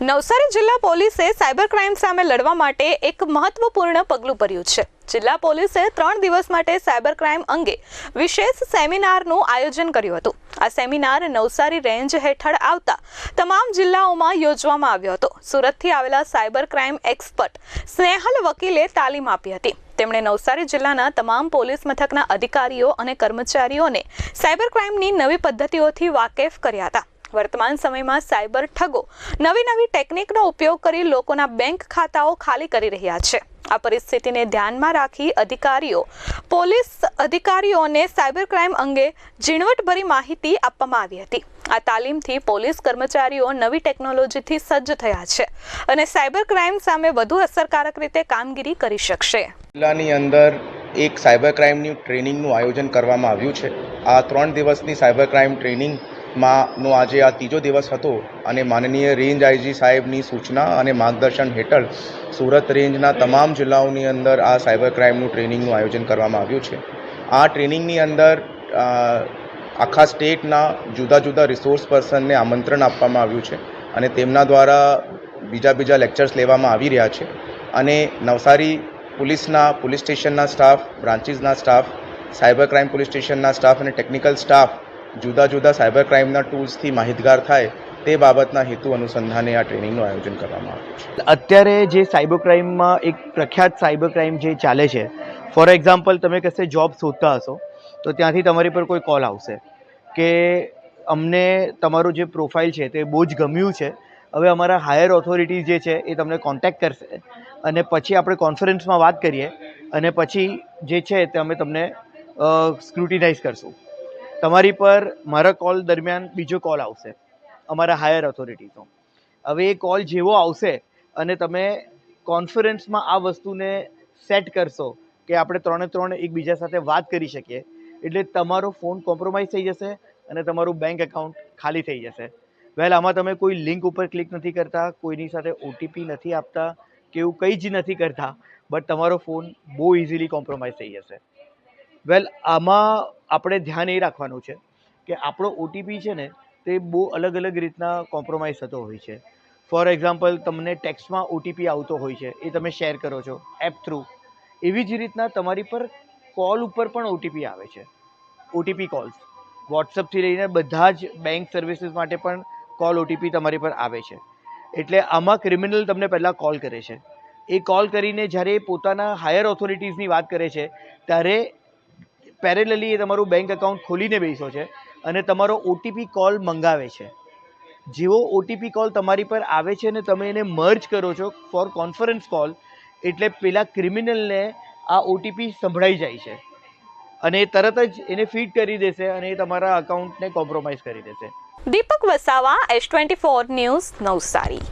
નવસારી જિલ્લા પોલીસે cyber crime સામે લડવા માટે એક મહત્વપૂર્ણ પગલું ભર્યું છે. જિલ્લા પોલીસે ત્રણ દિવસ માટે સાયબર ક્રાઇમ અંગે વિશેષ સેમિનારનું આયોજન કર્યું હતું. આ સેમિનાર નવસારી રેન્જ હેઠળ આવતા તમામ જિલ્લાઓમાં યોજવામાં આવ્યો હતો. સુરતથી આવેલા સાયબર ક્રાઇમ એક્સપર્ટ સ્નેહલ વકીલે તાલીમ આપી હતી. તેમણે નવસારી જિલ્લાના તમામ પોલીસ મથકના અધિકારીઓ અને કર્મચારીઓને સાયબર ક્રાઇમની નવી પદ્ધતિઓથી વાકેફ કર્યા હતા. વર્તમાન સમયમાં સાયબર ઠગો. નવી નવી ટેકનિકનો ઉપયોગ કરી લોકોના બેંક ખાતાઓ ખાલી કરી રહ્યા છે. આ પરિસ્થિતિને ધ્યાનમાં રાખી અધિકારીઓ, પોલીસ અધિકારીઓને સાયબર ક્રાઇમ અંગે ઝીણવટભરી માહિતી આપવામાં આવી હતી. આ તાલીમથી પોલીસ કર્મચારીઓ નવી ટેકનોલોજીથી સજ્જ થયા છે અને સાયબર ક્રાઇમ સામે વધુ અસરકારક રીતે કામગીરી કરી શકશે. જિલ્લાની અંદર એક સાયબર ક્રાઇમની ટ્રેનિંગનું આયોજન કરવામાં આવ્યું છે. આ ત્રણ દિવસની સાયબર ક્રાઇમ ટ્રેનિંગમાં નો આજે આ ત્રીજો દિવસ હતો અને માનનીય રેન્જ આઈજી સાહેબની સૂચના અને માર્ગદર્શન હેઠળ સુરત રેન્જના તમામ જિલ્લાઓની અંદર આ સાયબર ક્રાઇમનું ટ્રેનિંગનું આયોજન કરવામાં આવ્યું છે. આ ટ્રેનિંગની અંદર આખા સ્ટેટના જુદા જુદા રિસોર્સ પર્સનને આમંત્રણ આપવામાં આવ્યું છે અને તેમના દ્વારા બીજા બીજા લેક્ચર્સ લેવામાં આવી રહ્યા છે. અને નવસારી પોલીસના, પોલીસ સ્ટેશનના સ્ટાફ, બ્રાન્ચીસના સ્ટાફ, સાયબર ક્રાઇમ પોલીસ સ્ટેશનના સ્ટાફ અને ટેકનિકલ સ્ટાફ જુદા જુદા સાયબર ક્રાઇમના ટૂલ્સથી માહિતગાર થાય તે બાબતના હેતુ અનુસંધાને આ ટ્રેનિંગનું આયોજન કરવામાં આવ્યું છે. અત્યારે જે સાયબર ક્રાઇમમાં એક પ્રખ્યાત સાયબર ક્રાઇમ જે ચાલે છે, ફોર એક્ઝામ્પલ તમે કશે જોબ શોધતા હશો, તો ત્યાંથી તમારી પર કોઈ કોલ આવશે કે અમને તમારું જે પ્રોફાઇલ છે તે બહુ જ ગમ્યું છે, હવે અમારા હાયર ઓથોરિટીઝ જે છે એ તમને કોન્ટેક્ટ કરશે અને પછી આપણે કોન્ફરન્સમાં વાત કરીએ અને પછી જે છે તે અમે તમને સ્ક્રુટિનાઇઝ કરશું. તમારી પર મારા કોલ દરમિયાન બીજો કોલ આવશે. અમારા હાયર ઓથોરિટીનો હવે એ કોલ જેવો આવશે અને તમે કોન્ફરન્સમાં આ વસ્તુને સેટ કરશો કે આપણે ત્રણે ત્રણ એકબીજા સાથે વાત કરી શકીએ, એટલે તમારો ફોન કોમ્પ્રોમાઇઝ થઈ જશે અને તમારું બેંક એકાઉન્ટ ખાલી થઈ જશે. વેલ આમાં તમે કોઈ લિંક ઉપર ક્લિક નથી કરતા, કોઈની સાથે ઓટીપી નથી આપતા, કે એવું કંઈ જ નથી કરતા બટ તમારો ફોન બહુ ઇઝીલી કોમ્પ્રોમાઇઝ થઈ જશે. વેલ, આમાં આપણે ધ્યાન એ રાખવાનું છે કે આપણો ઓટીપી છે ને, તે બહુ અલગ અલગ રીતના કોમ્પ્રોમાઇઝ થતો હોય છે. ફોર એક્ઝામ્પલ તમને ટેક્સ્ટમાં ઓટીપી આવતો હોય છે, એ તમે શેર કરો છો એપ થ્રુ એવી જ રીતના તમારી પર કોલ ઉપર પણ ઓટીપી આવે છે. ઓટીપી કોલ્સ વોટ્સઅપથી લઈને બધા જ બેંક સર્વિસીસ માટે પણ કોલ ઓટીપી તમારી પર આવે છે. એટલે આમાં ક્રિમિનલ તમને પહેલાં કોલ કરે છે. એ કોલ કરીને જ્યારે પોતાના હાયર ઓથોરિટીઝની વાત કરે છે, ત્યારે પેરેલલી એ તમારું બેંક એકાઉન્ટ ખોલીને બેસો છે અને તમારો ઓટીપી કોલ મંગાવે છે. જેવો ઓટીપી કોલ તમારી પર આવે છે ને તમે એને મર્જ કરો છો ફોર કોન્ફરન્સ કોલ એટલે પેલા ક્રિમિનલને આ ઓટીપી સંભળાઈ જાય છે. અને એ તરત જ એને ફીડ કરી દેશે અને એ તમારા અકાઉન્ટને કોમ્પ્રોમાઇઝ કરી દેશે. Deepak Vasava S twenty four news Navsari.